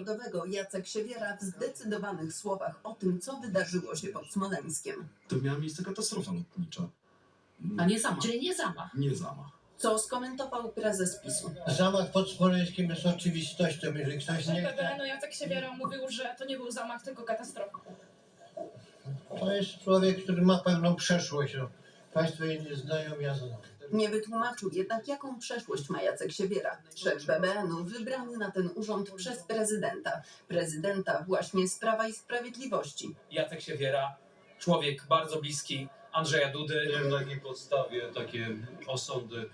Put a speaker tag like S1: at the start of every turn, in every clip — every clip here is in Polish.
S1: Narodowego Jacek Siewiera w zdecydowanych słowach o tym, co wydarzyło się pod Smoleńskiem.
S2: To miała miejsce katastrofa lotnicza.
S3: A nie zamach.
S4: Czyli nie zamach.
S2: Nie zamach.
S1: Co skomentował prezes PiSu.
S5: Zamach pod Smoleńskim jest oczywistością, jeżeli ktoś nie
S6: Szef
S5: chce.
S6: PBN-u Jacek Siewiero mówił, że to nie był zamach, tylko katastrofa.
S5: To jest człowiek, który ma pewną przeszłość. No. Państwo jej nie znają, ja znam.
S1: Nie wytłumaczył jednak, jaką przeszłość ma Jacek Siewiera, szef BBN-u wybrany na ten urząd przez prezydenta. Prezydenta właśnie z Prawa i Sprawiedliwości.
S7: Jacek Siewiera, człowiek bardzo bliski Andrzeja Dudy.
S8: Nie wiem na jakiej podstawie takie osądy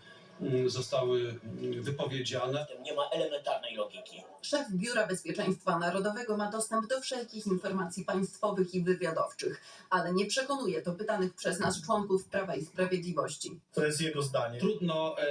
S8: zostały mm, wypowiedziane.
S4: W tym nie ma elementarnej logiki.
S1: Szef Biura Bezpieczeństwa Narodowego ma dostęp do wszelkich informacji państwowych i wywiadowczych, ale nie przekonuje to pytanych przez nas członków Prawa i Sprawiedliwości.
S9: To jest jego zdanie.
S7: Trudno e,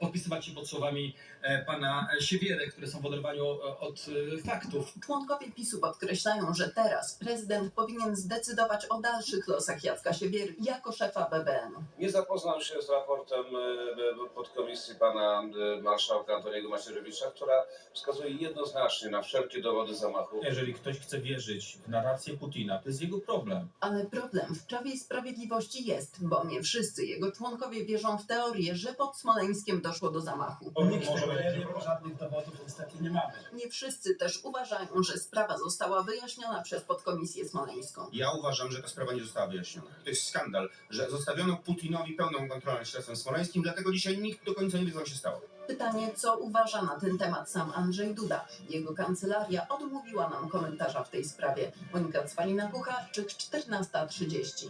S7: podpisywać się pod słowami e, pana Siewiery, które są w oderwaniu e, od e, faktów.
S1: Członkowie PiSu podkreślają, że teraz prezydent powinien zdecydować o dalszych losach Jacka Siewiery jako szefa BBN-u.
S10: Nie zapoznał się z raportem e, podkomisji pana e, marszałka Antoniego Macierewicza, która wskazuje jednoznacznie na wszelkie dowody zamachu.
S9: Jeżeli ktoś chce wierzyć w narrację Putina, to jest jego problem.
S1: Ale problem w Prawie i Sprawiedliwości jest, bo nie wszyscy jego członkowie wierzą w teorię, że pod Smoleńskiem doszło do zamachu.
S9: Nikt może będzie... żadnych dowodów niestety nie mamy.
S1: Nie wszyscy też uważają, że sprawa została wyjaśniona przez podkomisję smoleńską.
S11: Ja uważam, że ta sprawa nie została wyjaśniona. To jest skandal, że zostawiono Putinowi pełną kontrolę nad śledztwem smoleńskim, dlatego dzisiaj nikt do końca nie wie, co się stało.
S1: Pytanie, co uważa na ten temat sam Andrzej Duda. Jego kancelaria odmówiła nam komentarza w tej sprawie. Monika Cwalina-Kucharczyk, 14.30.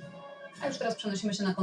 S3: A już teraz przenosimy się na